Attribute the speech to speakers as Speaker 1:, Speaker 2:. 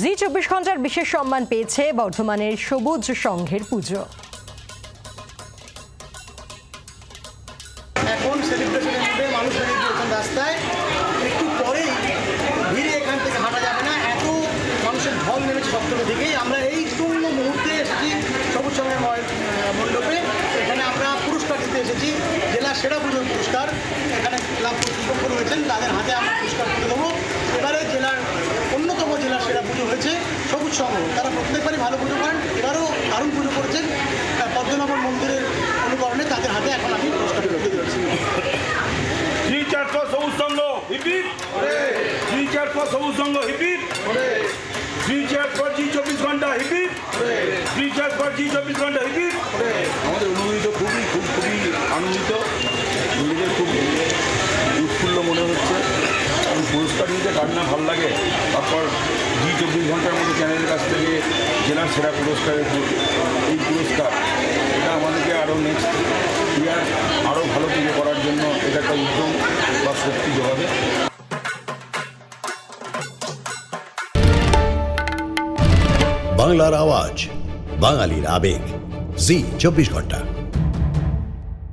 Speaker 1: জি চব্বিশ ঘণ্টার বিশেষ সম্মান পেয়েছে বর্ধমানের সবুজ সংঘের পুজো।
Speaker 2: এখন এত মানুষের আমরা এই মুহূর্তে সবুজ মণ্ডপে। এখানে আমরা পুরস্কার দিতে এসেছি। জেলা সেরা পুজোর পুরস্কার। এখানে ক্লাব কর্তৃপক্ষ রয়েছেন। তাদের হাতে আমরা পুরস্কার তুলে দেবো এবারে জেলার অন্যতম জেলার সেরা পুজো হয়েছে সবুজ তারা প্রত্যেকবারই ভালো পুজো করেন। এবারও দারুণ পুজো করেছেন। আহ, পদ্মনাভন মন্দিরের অনুকরণে তাদের হাতে এখন আমি পুরস্কার
Speaker 3: সবুজ সংঘ হিপিপ সবুজ সংঘ হিপিপ শ্রী চারশো জি চব্বিশ ঘণ্টা হিপিপ জি চব্বিশ ঘণ্টা হিপিপ
Speaker 4: আমাদের অনুভূতি খুবই খুব খুবই আনন্দিত। নিজেদের খুব উৎফুল্ল মনে হচ্ছে। এবং পুরস্কার নিতে কার না ভালো লাগে তারপর চব্বিশ ঘণ্টার মধ্যে চ্যানেলের কাছ থেকে জেলার সেরা পুরস্কারের এই পুরস্কার, এটা আমাদেরকে আরও নেক্সট ইয়ার আরও ভালো পুজো করার জন্য এটা একটা উদ্যম বা শক্তি যোগাবে।
Speaker 5: বাংলার আওয়াজ, বাঙালির আবেগ, জি, চব্বিশ ঘণ্টা।